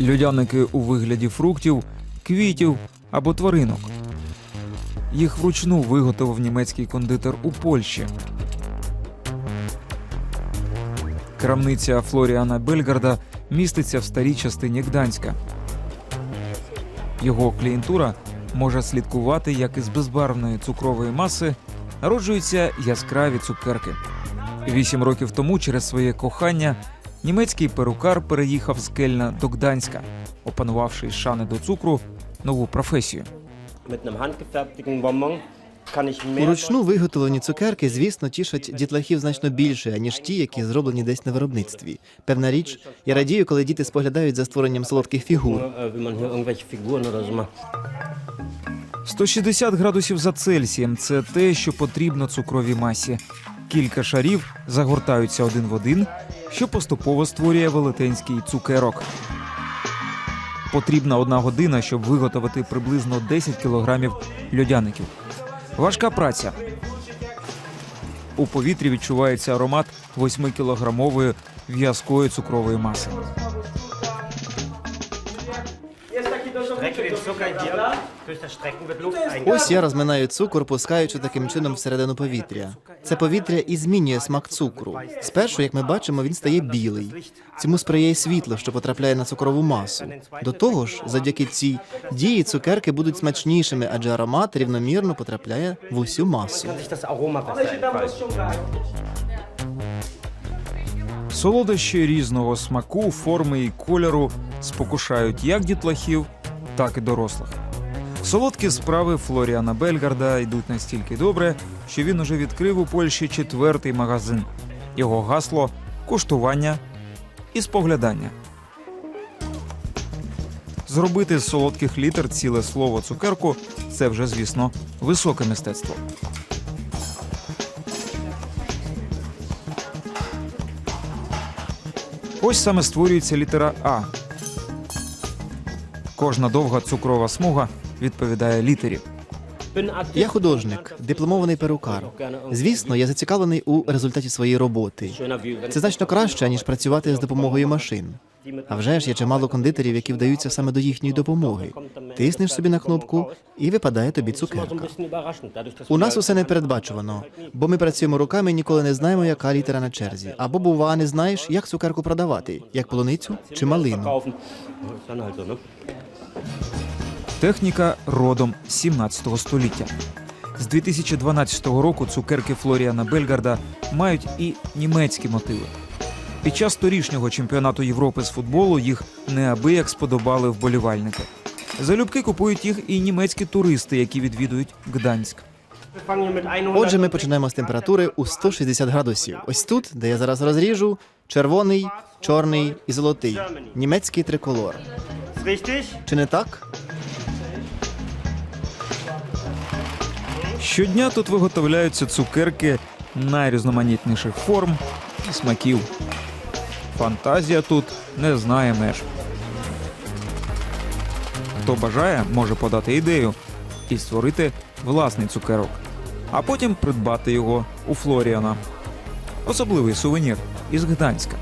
Льодяники у вигляді фруктів, квітів або тваринок. Їх вручну виготовив німецький кондитер у Польщі. Крамниця Флоріана Бельгарда міститься в старій частині Гданська. Його клієнтура може слідкувати, як із безбарвної цукрової маси народжуються яскраві цукерки. Вісім років тому, через своє кохання, німецький перукар переїхав з Кельна до Гданська, опанувавши із шани до цукру нову професію. Уручну виготовлені цукерки, звісно, тішать дітлахів значно більше, ніж ті, які зроблені десь на виробництві. Певна річ, я радію, коли діти споглядають за створенням солодких фігур. Äh, Wie man hier irgendwelche Figuren oder so macht. 160 градусів за Цельсієм це те, що потрібно цукровій масі. Кілька шарів загортаються один в один, що поступово створює велетенський цукерок. Потрібна одна година, щоб виготовити приблизно 10 кілограмів льодяників. Важка праця. У повітрі відчувається аромат 8-кілограмової в'язкої цукрової маси. Eingegangen. Ось я розминаю цукор, пускаючи таким чином всередину повітря. Це повітря і змінює смак цукру. Спершу, як ми бачимо, він стає білий. Цьому сприяє світло, що потрапляє на цукрову масу. До того ж, завдяки цій дії цукерки будуть смачнішими, адже аромат рівномірно потрапляє в усю масу. Солодощі різного смаку, форми і кольору спокушають як дітлахів, так і дорослих. Солодкі справи Флоріана Бельгарда йдуть настільки добре, що він уже відкрив у Польщі четвертий магазин. Його гасло куштування і споглядання. Зробити з солодких літер ціле слово цукерку це вже, звісно, високе мистецтво. Ось саме створюється літера А. Кожна довга цукрова смуга відповідає літері. Я художник, дипломований перукар. Звісно, я зацікавлений у результаті своєї роботи. Це значно краще, ніж працювати з допомогою машин. А вже ж є чимало кондитерів, які вдаються саме до їхньої допомоги. Тиснеш собі на кнопку, і випадає тобі цукерка. У нас усе не передбачувано, бо ми працюємо руками і ніколи не знаємо, яка літера на черзі. Або бува, не знаєш, як цукерку продавати, як полуницю чи малину. Техніка родом з 17 століття. З 2012 року цукерки Флоріана Бельгарда мають і німецькі мотиви. Під час торішнього чемпіонату Європи з футболу їх неабияк сподобали вболівальники. Залюбки купують їх і німецькі туристи, які відвідують Гданськ. Wir fangen hier mit 100. Отже, ми починаємо з температури у 160 градусів. Ось тут, де я зараз розріжу, червоний, чорний і золотий. Німецький триколор. Чи не так? Щодня тут виготовляються цукерки найрізноманітніших форм і смаків. Фантазія тут не знає меж. Хто бажає, може подати ідею і створити власний цукерок, а потім придбати його у Флоріана. Особливий сувенір із Гданська.